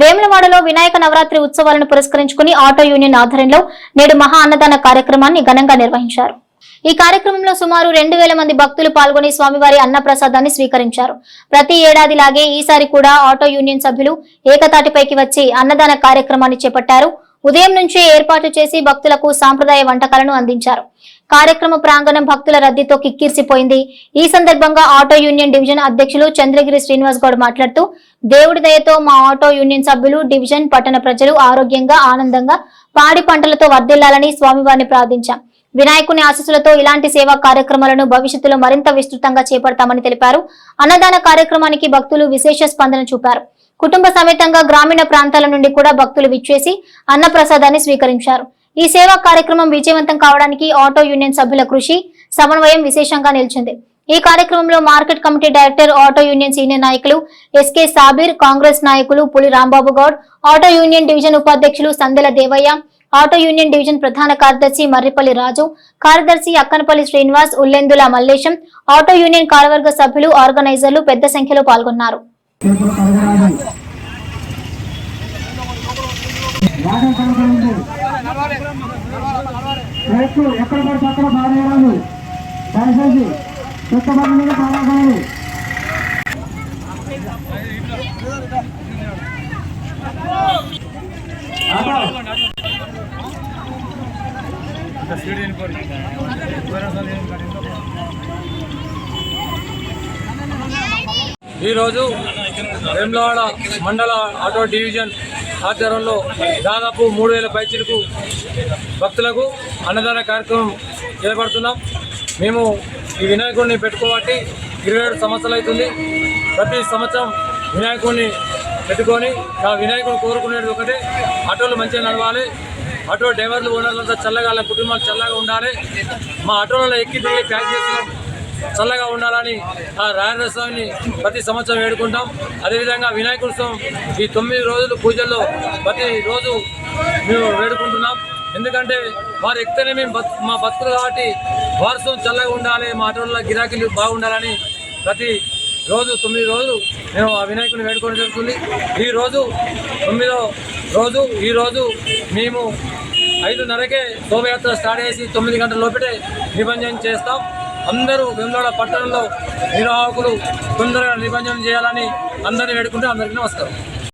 వేములవాడలో వినాయక నవరాత్రి ఉత్సవాలను పురస్కరించుకుని ఆటో యూనియన్ ఆధ్వర్యంలో నేడు మహా అన్నదాన కార్యక్రమాన్ని ఘనంగా నిర్వహించారు. ఈ కార్యక్రమంలో సుమారు రెండు వేల మంది భక్తులు పాల్గొని స్వామివారి అన్నప్రసాదాన్ని స్వీకరించారు. ప్రతి ఏడాదిలాగే ఈసారి కూడా ఆటో యూనియన్ సభ్యులు ఏకతాటిపైకి వచ్చి అన్నదాన కార్యక్రమాన్ని చేపట్టారు. ఉదయం నుంచి ఏర్పాటు చేసి భక్తులకు సాంప్రదాయ వంటకాలను అందించారు. కార్యక్రమ ప్రాంగణం భక్తుల రద్దీతో కిక్కిరిసిపోయింది. ఈ సందర్భంగా ఆటో యూనియన్ డివిజన్ అధ్యక్షులు చంద్రగిరి శ్రీనివాస్ గౌడ్ మాట్లాడుతూ దేవుడి దయతో మా ఆటో యూనియన్ సభ్యులు డివిజన్ పట్టణ ప్రజలు ఆరోగ్యంగా ఆనందంగా పాడి పంటలతో వర్ధిల్లాలని స్వామివారిని ప్రార్థించాం. వినాయకుని ఆశీస్సులతో ఇలాంటి సేవా కార్యక్రమాలను భవిష్యత్తులో మరింత విస్తృతంగా చేపడతామని తెలిపారు. అన్నదాన కార్యక్రమానికి భక్తులు విశేష స్పందన చూపారు. కుటుంబ సమేతంగా గ్రామీణ ప్రాంతాల నుండి కూడా భక్తులు విచ్చేసి అన్నప్రసాదాన్ని స్వీకరించారు. ఈ సేవా కార్యక్రమం విజయవంతం కావడానికి ఆటో యూనియన్ సభ్యుల కృషి సమన్వయం విశేషంగా నిలిచింది. ఈ కార్యక్రమంలో market committee director auto union senior నాయకులు ఎస్కే సాబీర్ కాంగ్రెస్ నాయకులు Puli Rambabu Goud auto union division ఉపాధ్యక్షులు Sandela Devaiah auto union division ప్రధాన కార్యదర్శి మర్రిపల్లి రాజు కార్యదర్శి అక్కనపల్లి శ్రీనివాస్ ఉల్లెందుల మల్లేశం ఆటో యూనియన్ కార్యవర్గ సభ్యులు ఆర్గనైజర్లు పెద్ద సంఖ్యలో పాల్గొన్నారు. చేతులు కడగరాదు. వాటర్ కడగరాదు. రేపు ఎక్కడ పడితే అక్కడ పారేయరాదు దయచేసి చెత్త బండి మీద ఈరోజు వేములవాడ మండల ఆటో డివిజన్ ఆధ్వర్యంలో దాదాపు మూడు వేల పైచీలకు భక్తులకు అన్నదాన కార్యక్రమం చేపడుతున్నాం. మేము ఈ వినాయకుడిని పెట్టుకోబట్టి ఇరవై ఏడు సంవత్సరాలు అవుతుంది. ప్రతి సంవత్సరం వినాయకుడిని పెట్టుకొని ఆ వినాయకుడు కోరుకునేది ఒకటే ఆటోలు మంచిగా నడవాలి ఆటో డ్రైవర్లు ఓనర్లంతా చల్లగా వాళ్ళ కుటుంబాలు చల్లగా ఉండాలి. మా ఆటోలలో ఎక్కి దిగి ప్యాక్ చేస్తున్నాం. చల్లగా ఉండాలని ఆ రాయణ స్వామిని ప్రతి సంవత్సరం వేడుకుంటాం. అదేవిధంగా వినాయకోత్సవం ఈ తొమ్మిది రోజులు పూజల్లో ప్రతి రోజు మేము వేడుకుంటున్నాం. ఎందుకంటే వారు ఎక్కితేనే మేము మా బతుకులు కాబట్టి వారసం చల్లగా ఉండాలి మా ఆటోల గిరాకీలు బాగుండాలని ప్రతి రోజు తొమ్మిది రోజులు మేము ఆ వినాయకుని వేడుకోవడం జరుగుతుంది. ఈరోజు తొమ్మిదో రోజు ఈరోజు మేము ఐదున్నరకే శోభయాత్ర స్టార్ట్ చేసి తొమ్మిది గంటల లోపటే నిబంధన చేస్తాం. అందరూ వెంగళ పట్టణంలో నిర్వాహకులు తొందరగా నిబంధన చేయాలని అందరినీ వేడుకుంటే అందరికీ నమస్కారం.